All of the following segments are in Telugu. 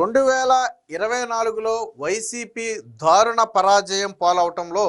రెండు వేల ఇరవై నాలుగులో వైసీపీ దారుణ పరాజయం పాలవటంలో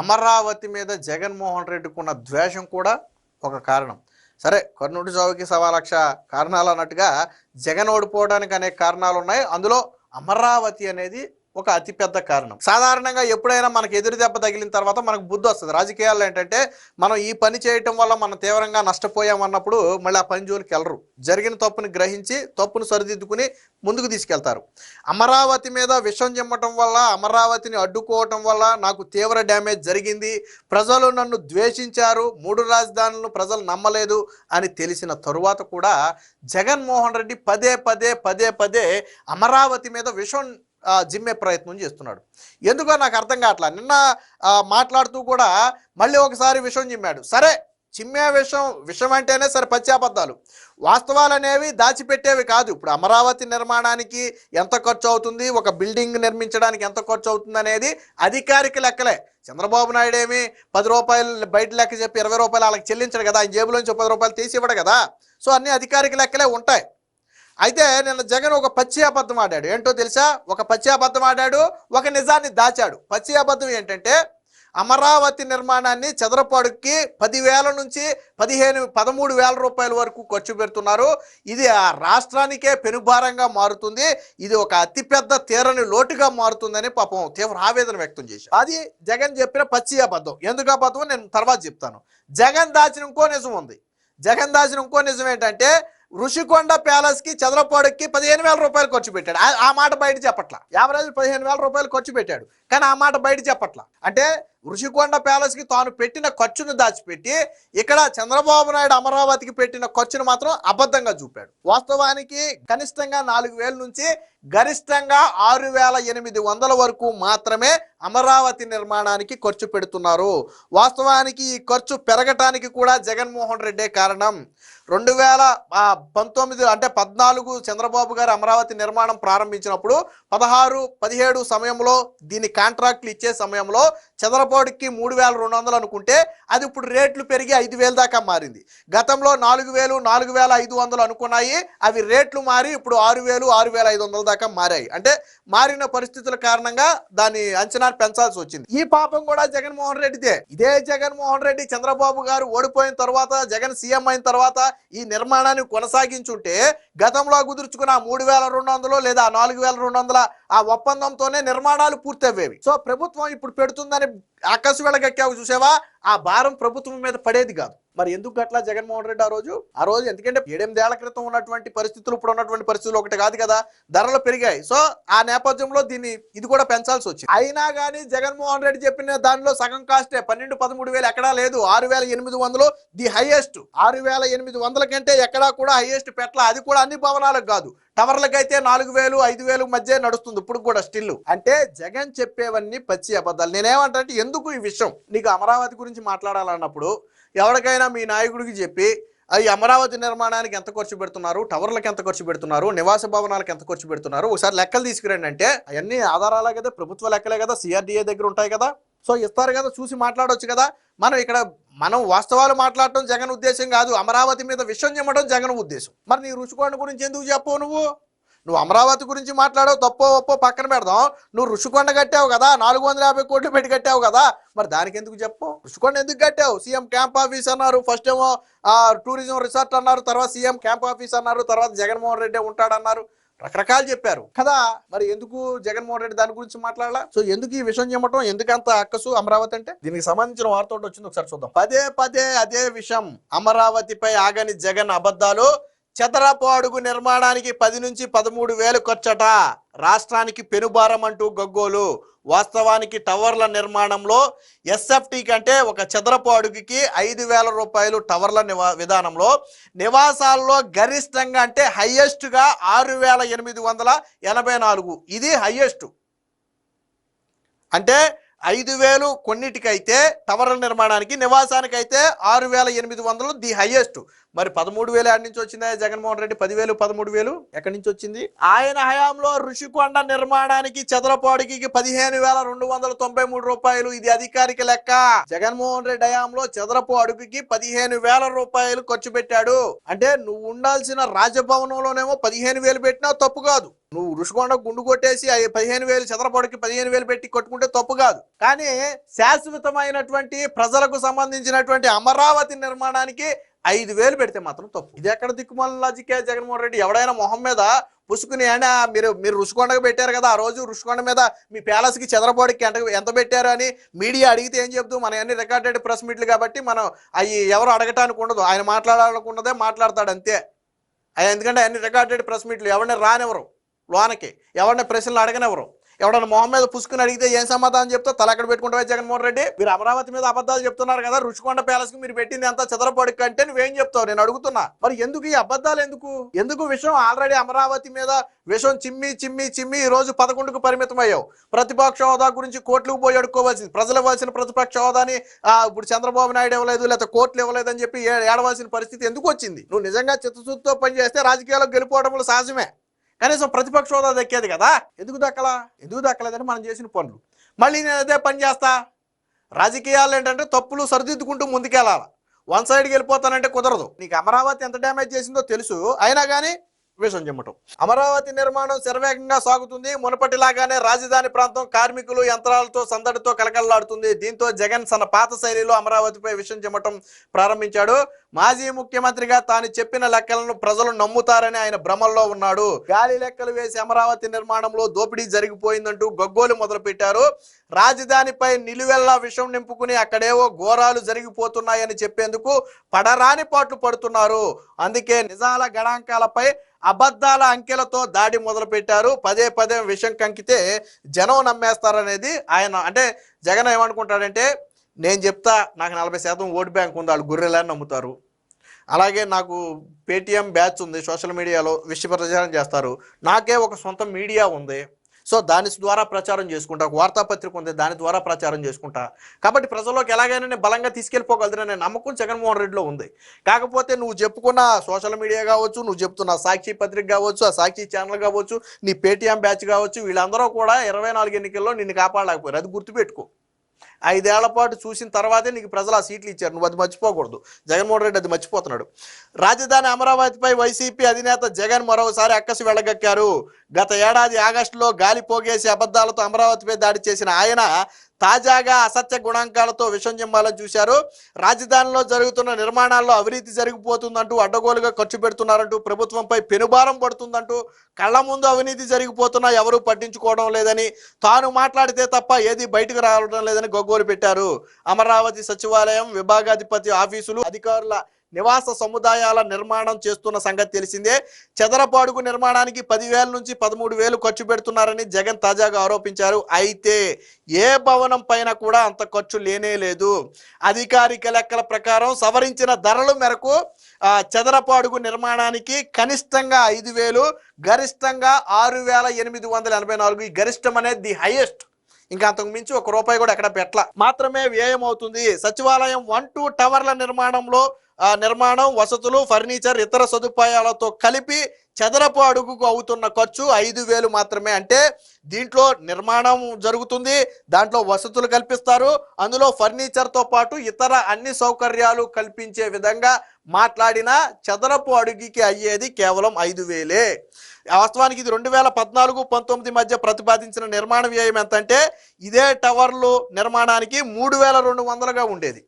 అమరావతి మీద జగన్మోహన్ రెడ్డికి ఉన్న ద్వేషం కూడా ఒక కారణం. సరే కర్నూలు చావుకి సవా లక్ష కారణాలు అన్నట్టుగా జగన్ ఓడిపోవడానికి అనేక కారణాలు ఉన్నాయి అందులో అమరావతి అనేది ఒక అతిపెద్ద కారణం. సాధారణంగా ఎప్పుడైనా మనకు ఎదురు దెబ్బ తగిలిన తర్వాత మనకు బుద్ధి వస్తుంది. రాజకీయాల్లో ఏంటంటే మనం ఈ పని చేయటం వల్ల మనం తీవ్రంగా నష్టపోయామన్నప్పుడు మళ్ళీ ఆ పని జోలికి వెళ్ళరు. జరిగిన తప్పుని గ్రహించి తప్పును సరిదిద్దుకుని ముందుకు తీసుకెళ్తారు. అమరావతి మీద విషం చిమ్మటం వల్ల అమరావతిని అడ్డుకోవటం వల్ల నాకు తీవ్ర డ్యామేజ్ జరిగింది. ప్రజలు నన్ను ద్వేషించారు. మూడు రాజధానులను ప్రజలు నమ్మలేదు అని తెలిసిన తరువాత కూడా జగన్మోహన్ రెడ్డి పదే పదే పదే పదే అమరావతి మీద విషం జిమ్మే ప్రయత్నం చేస్తున్నాడు. ఎందుకో నాకు అర్థం కావట్లా నిన్న మాట్లాడుతూ కూడా మళ్ళీ ఒకసారి విషం చిమ్మాడు సరే చిమ్మే విషం విషం అంటేనే సరే పచ్చాబద్ధాలు వాస్తవాలు అనేవి దాచిపెట్టేవి కాదు. ఇప్పుడు అమరావతి నిర్మాణానికి ఎంత ఖర్చు అవుతుంది ఒక బిల్డింగ్ నిర్మించడానికి ఎంత ఖర్చు అవుతుంది అనేది అధికారిక లెక్కలే. చంద్రబాబు నాయుడు ఏమి పది రూపాయలు బయట లెక్క చెప్పి ఇరవై రూపాయలు వాళ్ళకి చెల్లించడు కదా ఆయన జేబులోంచి పది రూపాయలు తీసి ఇవ్వడు కదా. సో అన్ని అధికారిక లెక్కలే ఉంటాయి. అయితే నిన్న జగన్ ఒక పచ్చి అబద్ధం ఆడాడు. ఏంటో తెలుసా? ఒక పచ్చి అబద్ధం ఆడాడు ఒక నిజాన్ని దాచాడు. పచ్చి అబద్ధం ఏంటంటే అమరావతి నిర్మాణాన్ని చదరపాడుకి పదివేల నుంచి పదిహేను పదమూడు వేల రూపాయల వరకు ఖర్చు పెడుతున్నారు. ఇది ఆ రాష్ట్రానికే పెనుభారంగా మారుతుంది. ఇది ఒక అతిపెద్ద తీరని లోటుగా మారుతుందని పాపం తీవ్ర ఆవేదన వ్యక్తం చేశారు. అది జగన్ చెప్పిన పచ్చి అబద్ధం. ఎందుకు అబద్ధం? నేను తర్వాత చెప్తాను. జగన్ దాచిన ఇంకో నిజం ఉంది. జగన్ దాచిన ఇంకో నిజం ఏంటంటే ఋషికొండ ప్యాలెస్కి చదరపాడుకి పదిహేను వేల రూపాయలు ఖర్చు పెట్టాడు. ఆ- మాట బయట చెప్పట్ల. యావరేజ్ పదిహేను వేల రూపాయలు ఖర్చు పెట్టాడు. కానీ ఆ మాట బయట చెప్పట్ల. అంటే ఋషికొండ ప్యాలెస్కి తాను పెట్టిన ఖర్చును దాచిపెట్టి ఇక్కడ చంద్రబాబు నాయుడు అమరావతికి పెట్టిన ఖర్చును మాత్రం అబద్ధంగా చూపాడు. వాస్తవానికి కనిష్టంగా నాలుగు వేల నుంచి గరిష్టంగా ఆరు వేల ఎనిమిది వందల వరకు మాత్రమే అమరావతి నిర్మాణానికి ఖర్చు పెడుతున్నారు. వాస్తవానికి ఈ ఖర్చు పెరగటానికి కూడా జగన్మోహన్ రెడ్డే కారణం. రెండు వేల పంతొమ్మిది అంటే పద్నాలుగు చంద్రబాబు గారు అమరావతి నిర్మాణం ప్రారంభించినప్పుడు పదహారు పదిహేడు సమయంలో దీని కాంట్రాక్ట్లు ఇచ్చే సమయంలో చంద్రబాబు చంద్రబాబుకి మూడు వేల రెండు వందలు అనుకుంటే అది ఇప్పుడు రేట్లు పెరిగి ఐదు వేల దాకా మారింది. గతంలో నాలుగు వేలు నాలుగు వేల ఐదు వందలు అనుకున్నాయి. అవి రేట్లు మారి ఇప్పుడు ఆరు వేలు ఆరు వేల ఐదు వందల దాకా మారాయి. అంటే మారిన పరిస్థితుల కారణంగా దాని అంచనా పెంచాల్సి వచ్చింది. ఈ పాపం కూడా జగన్మోహన్ రెడ్డిదే. ఇదే జగన్మోహన్ రెడ్డి చంద్రబాబు గారు ఓడిపోయిన తర్వాత జగన్ సీఎం అయిన తర్వాత ఈ నిర్మాణాన్ని కొనసాగించుంటే గతంలో కుదుర్చుకున్న ఆ మూడు వేల రెండు వందలు లేదా నాలుగు వేల రెండు వందల ఆ ఒప్పందంతోనే నిర్మాణాలు పూర్తయ్యేవి. సో ప్రభుత్వం ఇప్పుడు పెడుతుందని ఆకాశ వెళ్ళగక్కావు చూసావా? ఆ భారం ప్రభుత్వం మీద పడేది కాదు. మరి ఎందుకు అట్లా జగన్మోహన్ రెడ్డి ఆ రోజు? ఆ రోజు ఎందుకంటే ఏడెనిమిదేళ్ళ క్రితం ఉన్నటువంటి పరిస్థితులు ఇప్పుడు ఉన్నటువంటి పరిస్థితులు ఒకటి కాదు కదా ధరలు పెరిగాయి. సో ఆ నేపథ్యంలో దీన్ని ఇది కూడా పెంచాల్సి వచ్చింది. అయినా కానీ జగన్మోహన్ రెడ్డి చెప్పిన దానిలో సగం కాస్టే పన్నెండు పదమూడు వేలు ఎక్కడా లేదు. ఆరు వేల ఎనిమిది వందలు ది హైయెస్ట్. ఆరు వేల ఎనిమిది వందల కంటే ఎక్కడా కూడా హైయెస్ట్ పెట్టాల. అది కూడా అన్ని భవనాలకు కాదు. టవర్లకైతే నాలుగు వేలు ఐదు వేలు మధ్య నడుస్తుంది ఇప్పుడు కూడా స్టిల్ అంటే జగన్ చెప్పేవన్నీ పచ్చి అబద్ధాలు. నేనేమంటే ఎందుకు ఈ విషయం? నీకు అమరావతి గురించి మాట్లాడాలన్నప్పుడు ఎవరికైనా మీ నాయకుడికి చెప్పి అవి అమరావతి నిర్మాణానికి ఎంత ఖర్చు పెడుతున్నారు? టవర్లకు ఎంత ఖర్చు పెడుతున్నారు? నివాస భవనాలకు ఎంత ఖర్చు పెడుతున్నారు? ఒకసారి లెక్కలు తీసుకురండి అంటే అవన్నీ ఆధారాలే కదా ప్రభుత్వ లెక్కలే కదా సిఆర్డీఏ దగ్గర ఉంటాయి కదా. సో ఇస్తారు కదా చూసి మాట్లాడవచ్చు కదా. మనం ఇక్కడ మనం వాస్తవాలు మాట్లాడటం జగన్ ఉద్దేశం కాదు. అమరావతి మీద విషయం చెప్పడం జగన్ ఉద్దేశం. మరి నీ రుచికోండ గురించి ఎందుకు చెప్పవు నువ్వు? నువ్వు అమరావతి గురించి మాట్లాడవు తప్పో ఒప్పో పక్కన పెడదాం. నువ్వు రుషికొండ కట్టావు కదా నాలుగు వందల యాభై కోట్లు పెట్టి కట్టావు కదా. మరి దానికి ఎందుకు చెప్పు రుషికొండ ఎందుకు కట్టావు? సీఎం క్యాంప్ ఆఫీస్ అన్నారు ఫస్ట్ ఏమో టూరిజం రిసార్ట్ అన్నారు తర్వాత సీఎం క్యాంప్ ఆఫీస్ అన్నారు తర్వాత జగన్మోహన్ రెడ్డి ఉంటాడన్నారు. రకరకాలు చెప్పారు. కదా మరి ఎందుకు జగన్మోహన్ రెడ్డి దాని గురించి మాట్లాడాలా? సో ఎందుకు ఈ విషయం చెప్పటం? ఎందుకు అంత అక్కసు అమరావతి అంటే? దీనికి సంబంధించిన వార్త ఒకటి వచ్చింది ఒకసారి చూద్దాం. పదే పదే అదే విషయం. అమరావతిపై ఆగని జగన్ అబద్ధాలు చదరపు అడుగు నిర్మాణానికి పది నుంచి పదమూడు వేలు ఖర్చట. రాష్ట్రానికి పెనుభారం అంటూ గగ్గోలు. వాస్తవానికి టవర్ల నిర్మాణంలో ఎస్ఎఫ్టీ కంటే ఒక చదరపు అడుగుకి ఐదు వేల రూపాయలు టవర్ల నివా విధానంలో. నివాసాల్లో గరిష్టంగా అంటే హైయెస్ట్గా ఆరు వేల ఎనిమిది వందల ఎనభై నాలుగు. ఇది హయ్యెస్ట్. అంటే ఐదు వేలు కొన్నిటికైతే టవర్ల నిర్మాణానికి నివాసానికైతే ఆరు వేల ఎనిమిది వందలు ది హైయెస్ట్. మరి పదమూడు వేలు ఎక్కడి నుంచి వచ్చిందా జగన్మోహన్ రెడ్డి? పదివేలు పదమూడు వేలు ఎక్కడి నుంచి వచ్చింది? ఆయన హయాంలో ఋషికొండ నిర్మాణానికి చదరపాడికి పదిహేను వేల రెండు వందల తొంభై మూడు రూపాయలు. ఇది అధికారిక లెక్క. జగన్మోహన్ రెడ్డి హయాంలో చదరపు అడుగుకి పదిహేను వేల రూపాయలు ఖర్చు పెట్టాడు. అంటే నువ్వు ఉండాల్సిన రాజభవనంలోనేమో పదిహేను వేలు పెట్టినా తప్పు కాదు. నువ్వు ఋషికొండ గుండు కొట్టేసి పదిహేను వేలు చదరపాడికి పదిహేను వేలు పెట్టి కొట్టుకుంటే తప్పు కాదు. కానీ శాశ్వతమైనటువంటి ప్రజలకు సంబంధించినటువంటి అమరావతి నిర్మాణానికి ఐదు వేలు పెడితే మాత్రం తప్పు. ఇది ఎక్కడ దిక్కుమాల లాజికే జగన్మోహన్ రెడ్డి? ఎవడైనా మొహం మీద పుసుకుని అయినా మీరు మీరు రుషికొండకు పెట్టారు కదా ఆ రోజు రుషికొండ మీద మీ ప్యాలెస్కి చెదరపాడికి ఎంత ఎంత పెట్టారు అని మీడియా అడిగితే ఏం చెప్తూ మన అన్ని రికార్డెడ్ ప్రెస్ మీట్లు కాబట్టి మనం అవి ఎవరు అడగటానికి ఉండదు. ఆయన మాట్లాడాలనుకున్నదే మాట్లాడతాడు అంతే. ఎందుకంటే అన్ని రికార్డెడ్ ప్రెస్ మీట్లు ఎవరిని రానివ్వరు. లోనకి. ఎవరిని ప్రశ్నలు అడగనివ్వరు ఎవడన్నా మొహం మీద పుసుకుని అడిగితే ఏం సమాధానం చెప్తా తల ఎక్కడ పెట్టుకుంటావా జగన్మోహన్ రెడ్డి? మీరు అమరావతి మీద అబద్ధాలు చెప్తున్నారు కదా రుచికొండ ప్యాలెస్కి మీరు పెట్టింది అంతా చదరపడి కంటే నువ్వేం చెప్తావు? నేను అడుగుతున్నా. మరి ఎందుకు ఈ అబద్ధాలు ఎందుకు? ఎందుకు విషయం ఆల్రెడీ అమరావతి మీద విషం చిమ్మి చిమ్మి చిమ్మి ఈ రోజు పదకొండుకు పరిమితం అయ్యావు ప్రతిపక్ష హోదా గురించి కోర్టులకు పోయి అడుక్కోవాల్సింది. ప్రజలు ఇవ్వాల్సిన ప్రతిపక్ష హోదాని ఇప్పుడు చంద్రబాబు నాయుడు ఇవ్వలేదు లేకపోతే కోర్టులు ఇవ్వలేదని చెప్పి ఏడవలసిన పరిస్థితి ఎందుకు వచ్చింది? నువ్వు నిజంగా చిత్తశుద్ధితో పనిచేస్తే రాజకీయాల్లో గెలుపోవడంలో సహజమే. కనీసం ప్రతిపక్ష హోదా దక్కేది కదా? ఎందుకు దక్కలా? ఎందుకు దక్కలేదని మనం చేసిన పనులు. మళ్ళీ నేను అదే పని చేస్తా. రాజకీయాలు ఏంటంటే తప్పులు సరిదిద్దుకుంటూ ముందుకెళ్ళాలి. వన్ సైడ్కి వెళ్ళిపోతానంటే కుదరదు. నీకు అమరావతి ఎంత డ్యామేజ్ చేసిందో తెలుసు. అయినా కానీ విషం చెమ్మటం. అమరావతి నిర్మాణం శరవేగంగా సాగుతుంది. మునపటిలాగానే రాజధాని ప్రాంతం కార్మికులు యంత్రాలతో సందడితో కలకలలాడుతుంది దీంతో జగన్ తన పాత శైలిలో అమరావతిపై విషం చెమ్మటం ప్రారంభించాడు. మాజీ ముఖ్యమంత్రిగా తాను చెప్పిన లెక్కలను ప్రజలు నమ్ముతారని ఆయన భ్రమల్లో ఉన్నాడు. గాలి లెక్కలు వేసి అమరావతి నిర్మాణంలో దోపిడీ జరిగిపోయిందంటూ గగ్గోలు మొదలుపెట్టారు. రాజధానిపై నిలువెల్లా విషం నింపుకుని అక్కడేవో ఘోరాలు జరిగిపోతున్నాయని చెప్పేందుకు పడరాని పాట్లు పడుతున్నారు. అందుకే నిజాల గణాంకాలపై అబద్ధాల అంకెలతో దాడి మొదలుపెట్టారు. పదే పదే విషం కంకితే జనం నమ్మేస్తారనేది ఆయన అంటే జగన్ ఏమనుకుంటాడంటే నేను చెప్తా నాకు నలభై శాతం ఓటు బ్యాంక్ ఉంది వాళ్ళు గొర్రెలని నమ్ముతారు. అలాగే నాకు పేటిఎం బ్యాచ్ ఉంది సోషల్ మీడియాలో విషయ ప్రచారం చేస్తారు. నాకే ఒక సొంత మీడియా ఉంది. సో దాని ద్వారా ప్రచారం చేసుకుంటా ఒక వార్తాపత్రిక ఉంది దాని ద్వారా ప్రచారం చేసుకుంటా. కాబట్టి ప్రజల్లోకి ఎలాగైనా నేను బలంగా తీసుకెళ్ళిపోగలుగుతాననే నమ్మకం జగన్మోహన్ రెడ్డిలో ఉంది. కాకపోతే నువ్వు చెప్పుకున్న సోషల్ మీడియా కావచ్చు నువ్వు చెప్తున్న సాక్షి పత్రిక కావచ్చు ఆ సాక్షి ఛానల్ కావచ్చు నీ పేటీఎం బ్యాచ్ కావచ్చు వీళ్ళందరూ కూడా ఇరవై నాలుగు ఎన్నికల్లో నిన్ను కాపాడలేకపోయారు. అది గుర్తుపెట్టుకో. ఐదేళ్ళ పాటు చూసిన తర్వాతే నీకు ప్రజలు ఆ సీట్లు ఇచ్చారు. నువ్వు అది మర్చిపోకూడదు. జగన్మోహన్ రెడ్డి అది మర్చిపోతున్నాడు. రాజధాని అమరావతిపై వైసీపీ అధినేత జగన్ మరోసారి అక్కసి వెళ్ళగక్కారు. గత ఏడాది ఆగస్టులో గాలి పోగేసి అబద్ధాలతో అమరావతిపై దాడి చేసిన ఆయన తాజాగా అసత్య గుణాంకాలతో విషం చెంబాలని చూశారు. రాజధానిలో జరుగుతున్న నిర్మాణాల్లో అవినీతి జరిగిపోతుందంటూ అడ్డగోలుగా ఖర్చు పెడుతున్నారంటూ ప్రభుత్వంపై పెనుభారం పడుతుందంటూ కళ్ళ ముందు అవినీతి జరిగిపోతున్నా ఎవరూ పట్టించుకోవడం లేదని తాను మాట్లాడితే తప్ప ఏది బయటకు రావడం లేదని గొగ్గోలు పెట్టారు. అమరావతి సచివాలయం విభాగాధిపతి ఆఫీసులు అధికారుల నివాస సముదాయాల నిర్మాణం చేస్తున్న సంగతి తెలిసిందే. చదరపాడుగు నిర్మాణానికి పదివేల నుంచి పదమూడు వేలు ఖర్చు పెడుతున్నారని జగన్ తాజాగా ఆరోపించారు. అయితే ఏ భవనం పైన కూడా అంత ఖర్చు లేనే లేదు. అధికారిక లెక్కల ప్రకారం సవరించిన ధరల మేరకు ఆ, చదరపాడుగు నిర్మాణానికి కనిష్టంగా ఐదు వేలు గరిష్టంగా ఆరు వేల ఎనిమిది వందల ఎనభై నాలుగు. ఈ గరిష్టం అనేది ది హైయెస్ట్. ఇంకా అంతకు మించి ఒక రూపాయి కూడా ఎక్కడ పెట్టల. మాత్రమే వ్యయం అవుతుంది. సచివాలయం వన్ టూ టవర్ల నిర్మాణంలో నిర్మాణం వసతులు ఫర్నిచర్ ఇతర సదుపాయాలతో కలిపి చదరపు అడుగుకు అవుతున్న ఖర్చు ఐదు వేలు మాత్రమే. అంటే దీంట్లో నిర్మాణం జరుగుతుంది దాంట్లో వసతులు కల్పిస్తారు అందులో ఫర్నిచర్తో పాటు ఇతర అన్ని సౌకర్యాలు కల్పించే విధంగా మాట్లాడిన చదరపు అడుగుకి అయ్యేది కేవలం ఐదు వేలే. వాస్తవానికి ఇది రెండు వేల పద్నాలుగు పంతొమ్మిది మధ్య ప్రతిపాదించిన నిర్మాణ వ్యయం ఎంత అంటే ఇదే టవర్లు నిర్మాణానికి మూడు వేల రెండు వందలుగా ఉండేది.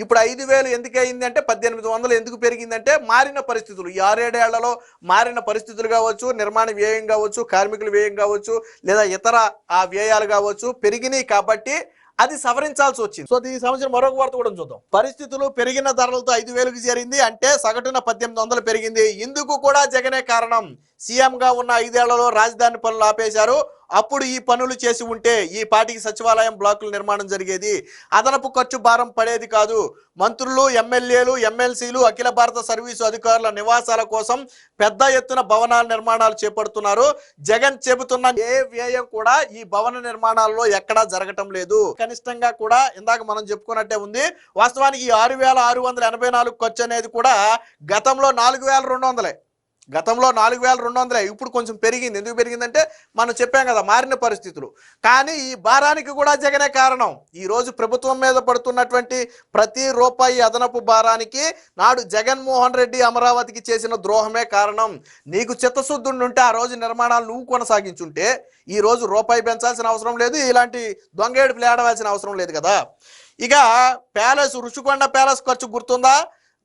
ఇప్పుడు ఐదు వేలు ఎందుకయింది అంటే పద్దెనిమిది వందలు ఎందుకు పెరిగిందంటే మారిన పరిస్థితులు. ఈ ఆరేడేళ్ళలో మారిన పరిస్థితులు కావచ్చు నిర్మాణ వ్యయం కావచ్చు కార్మికుల వ్యయం కావచ్చు లేదా ఇతర ఆ వ్యయాలు కావచ్చు పెరిగినాయి కాబట్టి అది సవరించాల్సి వచ్చింది. సో ఈ సంవత్సరం మరొక వార్త కూడా చూద్దాం. పరిస్థితులు పెరిగిన ధరలతో ఐదు వేలకు చేరింది అంటే సగటున పద్దెనిమిది వందలు పెరిగింది. ఇందుకు కూడా జగనే కారణం. సీఎంగా ఉన్న ఐదేళ్ళలో రాజధాని పనులు ఆపేశారు. అప్పుడు ఈ పనులు చేసి ఉంటే ఈ పాటికి సచివాలయం బ్లాకుల నిర్మాణం జరిగేది. అదనపు ఖర్చు భారం పడేది కాదు. మంత్రులు ఎమ్మెల్యేలు ఎమ్మెల్సీలు అఖిల భారత సర్వీసు అధికారుల నివాసాల కోసం పెద్ద ఎత్తున భవనాల నిర్మాణాలు చేపడుతున్నారు. జగన్ చెబుతున్న ఏ వ్యయం కూడా ఈ భవన నిర్మాణాల్లో ఎక్కడా జరగటం లేదు. కనిష్టంగా కూడా ఇందాక మనం చెప్పుకున్నట్టే ఉంది. వాస్తవానికి ఈ ఆరు వేల ఆరు వందల ఎనభై నాలుగు ఖర్చు అనేది కూడా గతంలో నాలుగు వేల రెండు వందలే. గతంలో నాలుగు వేల రెండు వందలే ఇప్పుడు కొంచెం పెరిగింది. ఎందుకు పెరిగిందంటే మనం చెప్పాం కదా మారిన పరిస్థితులు. కానీ ఈ భారానికి కూడా జగనే కారణం. ఈరోజు ప్రభుత్వం మీద పడుతున్నటువంటి ప్రతి రూపాయి అదనపు భారానికి నాడు జగన్మోహన్ రెడ్డి అమరావతికి చేసిన ద్రోహమే కారణం. నీకు చిత్తశుద్ధుండి ఉంటే ఆ రోజు నిర్మాణాలు నువ్వు కొనసాగించుంటే ఈ రోజు రూపాయి పెంచాల్సిన అవసరం లేదు ఇలాంటి దొంగేడుపులు ఏడవలసిన అవసరం లేదు కదా. ఇక ప్యాలెస్ రుషికొండ ప్యాలెస్ ఖర్చు గుర్తుందా?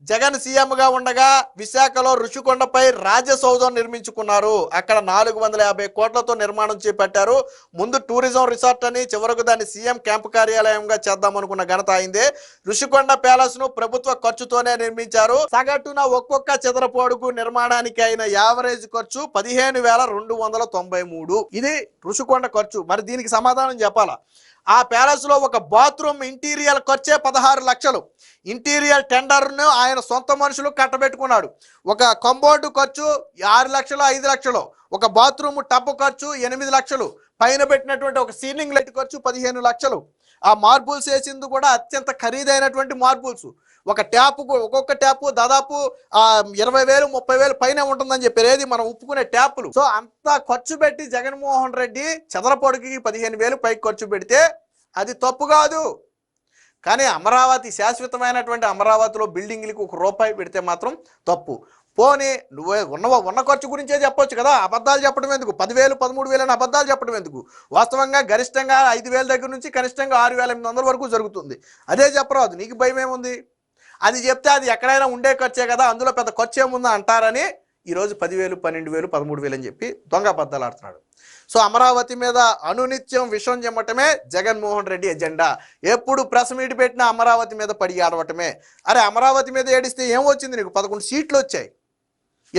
జగన్ సీఎంగా ఉండగా విశాఖలో రుషికొండపై రాజసౌధం నిర్మించుకున్నారు. అక్కడ నాలుగు వందల యాభై కోట్లతో నిర్మాణం చేపట్టారు. ముందు టూరిజం రిసార్ట్ అని చివరకు దాన్ని సీఎం క్యాంపు కార్యాలయంగా చేద్దామనుకున్న ఘనత అయిందే. ఋషికొండ ప్యాలెస్ను ప్రభుత్వ ఖర్చుతోనే నిర్మించారు. సగటున ఒక్కొక్క చదరపు అడుగు నిర్మాణానికి అయిన యావరేజ్ ఖర్చు పదిహేను వేల రెండు వందల తొంభై మూడు. ఇది రుషికొండ ఖర్చు. మరి దీనికి సమాధానం చెప్పాలా? ఆ ప్యాలెస్లో ఒక బాత్రూమ్ ఇంటీరియర్ ఖర్చే పదహారు లక్షలు. ఇంటీరియర్ టెండర్ను ఆయన సొంత మనుషులు కట్టబెట్టుకున్నాడు. ఒక కంబోర్డు ఖర్చు ఆరు లక్షలు ఐదు లక్షలు. ఒక బాత్రూమ్ టబ్ ఖర్చు ఎనిమిది లక్షలు. పైన పెట్టినటువంటి ఒక సీలింగ్ లైట్ ఖర్చు పదిహేను లక్షలు. ఆ మార్బుల్స్ వేసింది కూడా అత్యంత ఖరీదైనటువంటి మార్బుల్స్ ఒక ట్యాప్ ఒక్కొక్క ట్యాప్ దాదాపు ఆ ఇరవై వేలు ముప్పై వేలు పైన ఉంటుందని చెప్పారు. ఏది? మనం ఉప్పుకునే ట్యాపులు. సో అంత ఖర్చు పెట్టి జగన్మోహన్ రెడ్డి చదరపొడికి పదిహేను వేలు పైకి ఖర్చు పెడితే అది తప్పు కాదు. కానీ అమరావతి శాశ్వతమైనటువంటి అమరావతిలో బిల్డింగ్లకు ఒక రూపాయి పెడితే మాత్రం తప్పు. పోనీ నువ్వే ఉన్న ఉన్న ఖర్చు గురించే చెప్పొచ్చు కదా? అబద్ధాలు చెప్పడం ఎందుకు? పదివేలు పదమూడు వేలు అని అబద్ధాలు చెప్పడం ఎందుకు? వాస్తవంగా గరిష్టంగా ఐదు వేల దగ్గర నుంచి కనిష్టంగా ఆరు వేల ఎనిమిది వందల వరకు జరుగుతుంది. అదే చెప్పరాదు. నీకు భయం ఏముంది అది చెప్తే అది ఎక్కడైనా ఉండే ఖర్చే కదా అందులో పెద్ద ఖర్చు ఏముందా అంటారని ఈరోజు పదివేలు పన్నెండు వేలు పదమూడు వేలు అని చెప్పి దొంగ అబద్ధాలు ఆడుతున్నాడు. సో అమరావతి మీద అనునిత్యం విషయం చెమ్మటమే జగన్మోహన్ రెడ్డి ఎజెండా. ఎప్పుడు ప్రెస్ మీట్ పెట్టినా అమరావతి మీద పడి ఆడవటమే. అరే అమరావతి మీద ఏడిస్తే ఏం వచ్చింది నీకు? పదకొండు సీట్లు వచ్చాయి.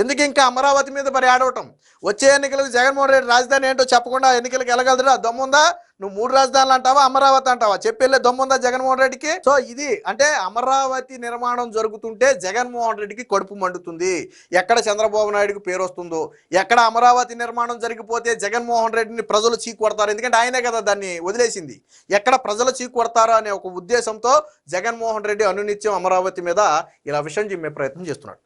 ఎందుకు ఇంకా అమరావతి మీద మరి ఆడవటం? వచ్చే ఎన్నికలకు జగన్మోహన్ రెడ్డి రాజధాని ఏంటో చెప్పకుండా ఎన్నికలకు వెళ్ళగలదురా దమ్ముందా? నువ్వు మూడు రాజధానులు అంటావా అమరావతి అంటావా? చెప్పెళ్ళే దమ్ముందా జగన్మోహన్ రెడ్డికి? సో ఇది అంటే అమరావతి నిర్మాణం జరుగుతుంటే జగన్మోహన్ రెడ్డికి కడుపు మండుతుంది. ఎక్కడ చంద్రబాబు నాయుడుకి పేరు వస్తుందో ఎక్కడ అమరావతి నిర్మాణం జరిగిపోతే జగన్మోహన్ రెడ్డిని ప్రజలు చీకొడతారు కొడతారు? ఎందుకంటే ఆయనే కదా దాన్ని వదిలేసింది. ఎక్కడ ప్రజలు చీకొడతారు అనే ఒక ఉద్దేశంతో జగన్మోహన్ రెడ్డి అనునిత్యం అమరావతి మీద ఇలా విషయం చిమ్మే ప్రయత్నం చేస్తున్నాడు.